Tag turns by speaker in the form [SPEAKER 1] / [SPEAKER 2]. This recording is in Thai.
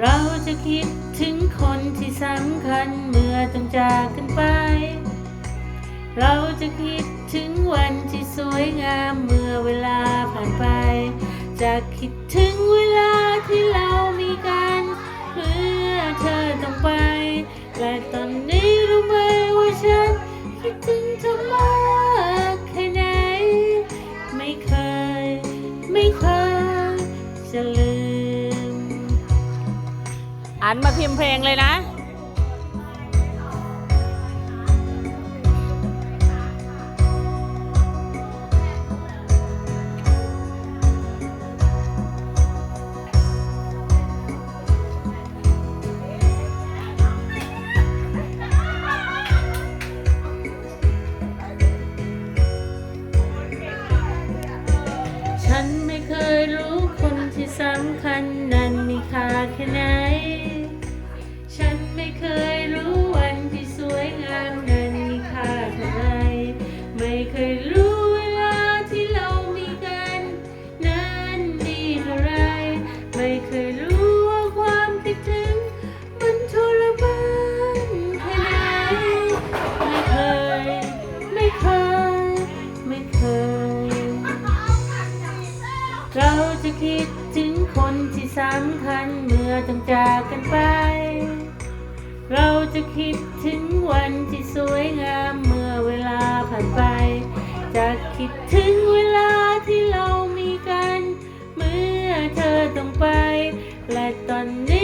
[SPEAKER 1] เราจะคิดถึงคนที่สำคัญเมื่อต้องจากกันไป เราจะคิดถึงวันที่สวยงามเมื่อเวลาผ่านไป จะคิดถึงเวลาที่เรามีกันเมื่อเธอต้องไป นมา
[SPEAKER 2] พิมพ์เพลงเลยนะ
[SPEAKER 1] ฉันไม่เคยรู้คนที่สำคัญนั้นมีค่าแค่ไหน กกันไป เราจะคิดถึงวันที่สวยงามเมื่อเวลาผ่านไป จะคิดถึงเวลาที่เรามีกัน เมื่อเธอต้องไป และตอนนี้